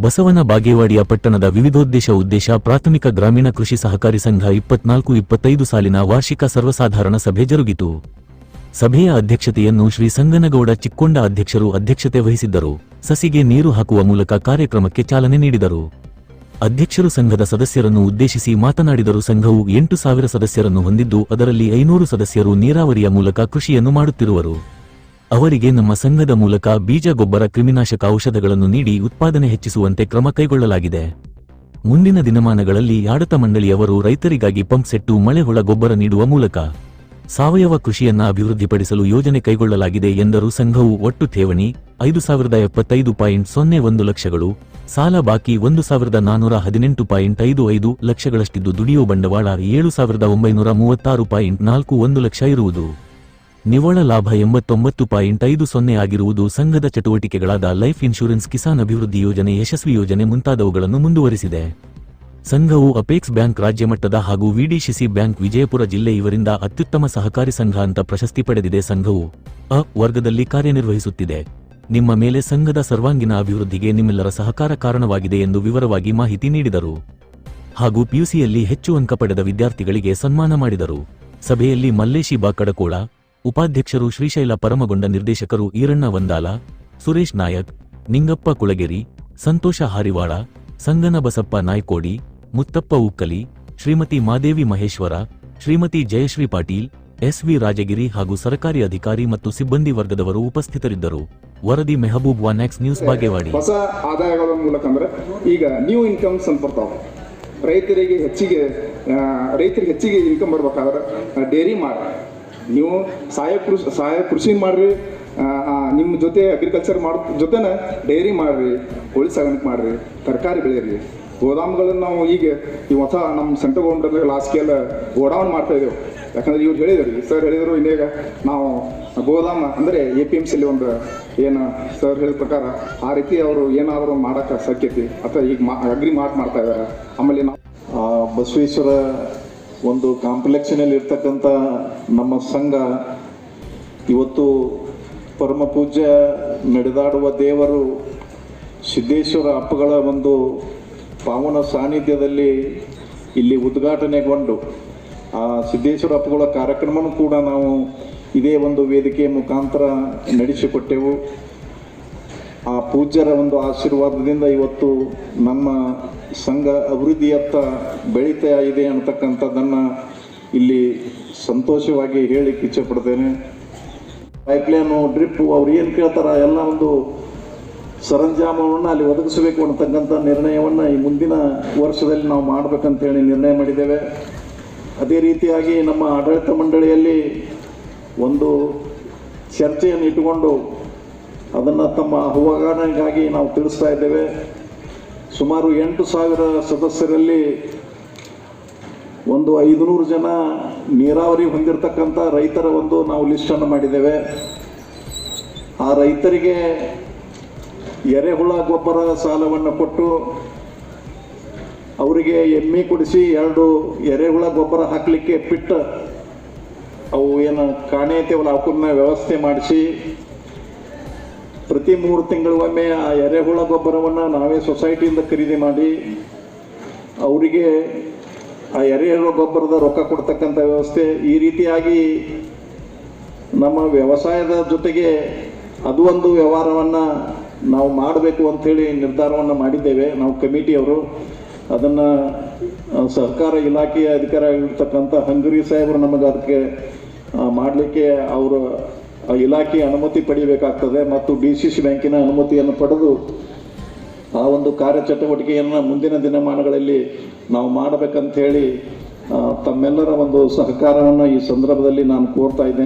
ಬಸವನ ಬಾಗೇವಾಡಿಯ ಪಟ್ಟಣದ ವಿವಿಧೋದ್ದೇಶ ಉದ್ದೇಶ ಪ್ರಾಥಮಿಕ ಗ್ರಾಮೀಣ ಕೃಷಿ ಸಹಕಾರಿ ಸಂಘ ಇಪ್ಪತ್ನಾಲ್ಕು ಇಪ್ಪತ್ತೈದು ಸಾಲಿನ ವಾರ್ಷಿಕ ಸರ್ವಸಾಧಾರಣ ಸಭೆ ಜರುಗಿತು. ಸಭೆಯ ಅಧ್ಯಕ್ಷತೆಯನ್ನು ಶ್ರೀ ಸಂಗನಗೌಡ ಚಿಕ್ಕೊಂಡ ಅಧ್ಯಕ್ಷರು ಅಧ್ಯಕ್ಷತೆ ವಹಿಸಿದ್ದರು. ಸಸಿಗೆ ನೀರು ಹಾಕುವ ಮೂಲಕ ಕಾರ್ಯಕ್ರಮಕ್ಕೆ ಚಾಲನೆ ನೀಡಿದರು. ಅಧ್ಯಕ್ಷರು ಸಂಘದ ಸದಸ್ಯರನ್ನು ಉದ್ದೇಶಿಸಿ ಮಾತನಾಡಿದರು. ಸಂಘವು ಎಂಟು ಸಾವಿರ ಸದಸ್ಯರನ್ನು ಹೊಂದಿದ್ದು ಅದರಲ್ಲಿ ಐನೂರು ಸದಸ್ಯರು ನೀರಾವರಿಯ ಮೂಲಕ ಕೃಷಿಯನ್ನು ಮಾಡುತ್ತಿರುವರು. ಅವರಿಗೆ ನಮ್ಮ ಸಂಘದ ಮೂಲಕ ಬೀಜ ಗೊಬ್ಬರ ಕ್ರಿಮಿನಾಶಕ ಔಷಧಗಳನ್ನು ನೀಡಿ ಉತ್ಪಾದನೆ ಹೆಚ್ಚಿಸುವಂತೆ ಕ್ರಮ ಕೈಗೊಳ್ಳಲಾಗಿದೆ. ಮುಂದಿನ ದಿನಮಾನಗಳಲ್ಲಿ ಆಡತ ಮಂಡಳಿಯವರು ರೈತರಿಗಾಗಿ ಪಂಪ್ ಸೆಟ್ಟು ಮಳೆಹುಳ ಗೊಬ್ಬರ ನೀಡುವ ಮೂಲಕ ಸಾವಯವ ಕೃಷಿಯನ್ನ ಅಭಿವೃದ್ಧಿಪಡಿಸಲು ಯೋಜನೆ ಕೈಗೊಳ್ಳಲಾಗಿದೆ ಎಂದರು ಸಂಘವು. ಒಟ್ಟು ಠೇವಣಿ ಐದು ಸಾವಿರದ ಎಪ್ಪತ್ತೈದು ಪಾಯಿಂಟ್ ಸೊನ್ನೆ ಒಂದು ಲಕ್ಷಗಳು, ಸಾಲ ಬಾಕಿ ಒಂದು ಸಾವಿರದ ನಾನೂರ ಹದಿನೆಂಟು ಪಾಯಿಂಟ್ ಐದು ಐದು ಲಕ್ಷಗಳಷ್ಟಿದ್ದು ದುಡಿಯುವ ಬಂಡವಾಳ ಏಳು ಸಾವಿರದ ಒಂಬೈನೂರ ಮೂವತ್ತಾರು ಪಾಯಿಂಟ್ ನಾಲ್ಕು ಒಂದು ಲಕ್ಷ ಇರುವುದು. ನಿವ್ವಳ ಲಾಭ ಎಂಬತ್ತೊಂಬತ್ತು ಪಾಯಿಂಟ್ ಐದು ಸೊನ್ನೆ ಆಗಿರುವುದು ಸಂಘದ ಚಟುವಟಿಕೆಗಳಾದ ಲೈಫ್ ಇನ್ಶೂರೆನ್ಸ್ ಕಿಸಾನ್ ಅಭಿವೃದ್ಧಿ ಯೋಜನೆ, ಯಶಸ್ವಿ ಯೋಜನೆ ಮುಂತಾದವುಗಳನ್ನು ಮುಂದುವರೆಸಿದೆ. ಸಂಘವು ಅಪೇಕ್ಸ್ ಬ್ಯಾಂಕ್ ರಾಜ್ಯ ಮಟ್ಟದ ಹಾಗೂ ವಿಡಿಶಿಸಿ ಬ್ಯಾಂಕ್ ವಿಜಯಪುರ ಜಿಲ್ಲೆ ಇವರಿಂದ ಅತ್ಯುತ್ತಮ ಸಹಕಾರಿ ಸಂಘ ಅಂತ ಪ್ರಶಸ್ತಿ ಪಡೆದಿದೆ ಸಂಘವು. ಅ ವರ್ಗದಲ್ಲಿ ಕಾರ್ಯನಿರ್ವಹಿಸುತ್ತಿದೆ. ನಿಮ್ಮ ಮೇಲೆ ಸಂಘದ ಸರ್ವಾಂಗೀಣ ಅಭಿವೃದ್ಧಿಗೆ ನಿಮ್ಮೆಲ್ಲರ ಸಹಕಾರ ಕಾರಣವಾಗಿದೆ ಎಂದು ವಿವರವಾಗಿ ಮಾಹಿತಿ ನೀಡಿದರು. ಹಾಗೂ ಪಿಯುಸಿಯಲ್ಲಿ ಹೆಚ್ಚು ಅಂಕ ಪಡೆದ ವಿದ್ಯಾರ್ಥಿಗಳಿಗೆ ಸನ್ಮಾನ ಮಾಡಿದರು. ಸಭೆಯಲ್ಲಿ ಮಲ್ಲೇಶಿ ಬಾಕಡಕೋಳ ಉಪಾಧ್ಯಕ್ಷರು ಶ್ರೀಶೈಲ ಪರಮಗೊಂಡ ನಿರ್ದೇಶಕರು ಈರಣ್ಣ ವಂದಾಲ, ಸುರೇಶ್ ನಾಯಕ್, ನಿಂಗಪ್ಪ ಕುಳಗೇರಿ, ಸಂತೋಷ ಹಾರಿವಾಳ ಸಂಗನ ಬಸಪ್ಪ ನಾಯ್ಕೋಡಿ, ಮುತ್ತಪ್ಪ ಉಕ್ಕಲಿ, ಶ್ರೀಮತಿ ಮಾದೇವಿ ಮಹೇಶ್ವರ, ಶ್ರೀಮತಿ ಜಯಶ್ರೀ ಪಾಟೀಲ್ ಎಸ್ವಿ ರಾಜಗಿರಿ ಹಾಗೂ ಸರ್ಕಾರಿ ಅಧಿಕಾರಿ ಮತ್ತು ಸಿಬ್ಬಂದಿ ವರ್ಗದವರು ಉಪಸ್ಥಿತರಿದ್ದರು. ವರದಿ Mehboob one X news Bagewadi. ಹೊಸ ಆದಾಯಗಳ ಮೂಲಕ ಅಂದ್ರೆ ಈಗ ನ್ಯೂ ಇನ್ಕಮ್ ಅಂತ ರೈತರಿಗೆ ಹೆಚ್ಚಿಗೆ ರೈತರಿಗೆ ಹೆಚ್ಚಿಗೆ ಇನ್ಕಮ್ ಬರ್ಬೇಕಾದ್ರೆ ಡೇರಿ ಮಾಡಿ ನೀವು ಸಹಾಯ ಕೃಷಿ ಸಹಾಯ ಕೃಷಿ ಮಾಡ್ರಿ ನಿಮ್ಮ ಜೊತೆ ಅಗ್ರಿಕಲ್ಚರ್ ಮಾಡ, ಜೊತೆನ ಡೈರಿ ಮಾಡ್ರಿ ಕೋಳಿ ಸಾಗಾಣಿಕೆ ಮಾಡ್ರಿ, ತರಕಾರಿ ಬೆಳೆಯಿರಿ. ಗೋದಾಮುಗಳನ್ನು ನಾವು ಈಗ ಈ ಹೊಸ ನಮ್ಮ ಸೆಂಟ್ರಲ್ ಗೌರ್ಮೆಂಟ್ ಲಾಸ್ಟ್ ಗೋಡೌನ್ ಮಾಡ್ತಾ ಇದ್ದೇವೆ. ಯಾಕಂದ್ರೆ ಇವ್ರು ಹೇಳಿದ್ರು ಸರ್ ಹೇಳಿದರು ಇನ್ನೇಗ ನಾವು ಗೋದಾಮ ಅಂದರೆ ಎ ಪಿ ಎಂ ಸಿಲಿ ಒಂದು ಏನು ಸರ್ ಹೇಳಿದ ಪ್ರಕಾರ ಆ ರೀತಿ ಅವರು ಏನಾದರೂ ಮಾಡೋಕ್ಕೆ ಸಾಧ್ಯತೆ, ಅಥವಾ ಈಗ ಮಾ ಅಗ್ರಿ ಮಾರ್ಟ್ ಮಾಡ್ತಾ ಇದ್ದಾರೆ. ಆಮೇಲೆ ನಾವು ಬಸವೇಶ್ವರ ಒಂದು ಕಾಂಪ್ಲೆಕ್ಷನಲ್ಲಿ ಇರ್ತಕ್ಕಂಥ ನಮ್ಮ ಸಂಘ ಇವತ್ತು ಪರಮ ಪೂಜ್ಯ ನಡೆದಾಡುವ ದೇವರು ಸಿದ್ದೇಶ್ವರ ಅಪ್ಪಗಳ ಒಂದು ಪಾವನ ಸಾನ್ನಿಧ್ಯದಲ್ಲಿ ಇಲ್ಲಿ ಉದ್ಘಾಟನೆಗೊಂಡು ಆ ಸಿದ್ದೇಶ್ವರ ಅಪ್ಪಗಳ ಕಾರ್ಯಕ್ರಮನೂ ಕೂಡ ನಾವು ಇದೇ ಒಂದು ವೇದಿಕೆ ಮುಖಾಂತರ ನಡೆಸಿಕೊಟ್ಟೆವು. ಆ ಪೂಜ್ಯರ ಒಂದು ಆಶೀರ್ವಾದದಿಂದ ಇವತ್ತು ನಮ್ಮ ಸಂಘ ಅಭಿವೃದ್ಧಿಯತ್ತ ಬೆಳೀತಾ ಇದೆ ಅಂತಕ್ಕಂಥದ್ದನ್ನು ಇಲ್ಲಿ ಸಂತೋಷವಾಗಿ ಹೇಳಿಕ್ಕೆ ಇಚ್ಛೆಪಡ್ತೇನೆ ಪೈಪ್ಲೈನು, ಡ್ರಿಪ್ಪು ಅವ್ರು ಏನು ಕೇಳ್ತಾರೆ ಎಲ್ಲ ಒಂದು ಸರಂಜಾಮವನ್ನು ಅಲ್ಲಿ ಒದಗಿಸಬೇಕು ಅನ್ನತಕ್ಕಂಥ ನಿರ್ಣಯವನ್ನು ಈ ಮುಂದಿನ ವರ್ಷದಲ್ಲಿ ನಾವು ಮಾಡಬೇಕಂತೇಳಿ ನಿರ್ಣಯ ಮಾಡಿದ್ದೇವೆ. ಅದೇ ರೀತಿಯಾಗಿ ನಮ್ಮ ಆಡಳಿತ ಮಂಡಳಿಯಲ್ಲಿ ಒಂದು ಚರ್ಚೆಯನ್ನು ಇಟ್ಟುಕೊಂಡು ಅದನ್ನು ತಮ್ಮ ಅವಗಾಹನೆಗಾಗಿ ನಾವು ತಿಳಿಸ್ತಾ ಇದ್ದೇವೆ. ಸುಮಾರು ಎಂಟು ಸಾವಿರ ಸದಸ್ಯರಲ್ಲಿ ಒಂದು ಐದುನೂರು ಜನ ನೀರಾವರಿ ಹೊಂದಿರತಕ್ಕಂಥ ರೈತರ ಒಂದು ನಾವು ಲಿಸ್ಟನ್ನು ಮಾಡಿದ್ದೇವೆ. ಆ ರೈತರಿಗೆ ಎರೆಹುಳ ಗೊಬ್ಬರ ಸಾಲವನ್ನು ಕೊಟ್ಟು ಅವರಿಗೆ ಎಮ್ಮೆ ಕೊಡಿಸಿ ಎರಡು ಎರೆಹುಳ ಗೊಬ್ಬರ ಹಾಕಲಿಕ್ಕೆ ಪಿಟ್ಟ ಅವು ಏನು ಕಾಣೆ ಐತೆವಲ್ಲ ಅವಕ್ಕನ್ನ ವ್ಯವಸ್ಥೆ ಮಾಡಿಸಿ ಪ್ರತಿ ಮೂರು ತಿಂಗಳಿಗೊಮ್ಮೆ ಆ ಎರೆಹುಳ ಗೊಬ್ಬರವನ್ನು ನಾವೇ ಸೊಸೈಟಿಯಿಂದ ಖರೀದಿ ಮಾಡಿ ಅವರಿಗೆ ಆ ಎರೆಹುಳ ಗೊಬ್ಬರದ ರೊಕ್ಕ ಕೊಡ್ತಕ್ಕಂಥ ವ್ಯವಸ್ಥೆ ಈ ರೀತಿಯಾಗಿ ನಮ್ಮ ವ್ಯವಸಾಯದ ಜೊತೆಗೆ ಅದು ಒಂದು ವ್ಯವಹಾರವನ್ನು ನಾವು ಮಾಡಬೇಕು ಅಂಥೇಳಿ ನಿರ್ಧಾರವನ್ನು ಮಾಡಿದ್ದೇವೆ. ನಾವು ಕಮಿಟಿಯವರು ಅದನ್ನು ಸರ್ಕಾರ ಇಲಾಖೆಯ ಅಧಿಕಾರ ಆಗಿರ್ತಕ್ಕಂಥ ಹಂಗರಿ ಸಾಹೇಬರು ನಮಗೆ ಅದಕ್ಕೆ ಮಾಡಲಿಕ್ಕೆ ಅವರು ಆ ಇಲಾಖೆಯ ಅನುಮತಿ ಪಡೆಯಬೇಕಾಗ್ತದೆ ಮತ್ತು ಡಿ ಸಿ ಸಿ ಬ್ಯಾಂಕಿನ ಅನುಮತಿಯನ್ನು ಪಡೆದು ಆ ಒಂದು ಕಾರ್ಯಚಟುವಟಿಕೆಯನ್ನು ಮುಂದಿನ ದಿನಮಾನಗಳಲ್ಲಿ ನಾವು ಮಾಡಬೇಕಂತ ಹೇಳಿ ತಮ್ಮೆಲ್ಲರ ಒಂದು ಸಹಕಾರವನ್ನು ಈ ಸಂದರ್ಭದಲ್ಲಿ ನಾನು ಕೋರ್ತಾ ಇದ್ದೇನೆ.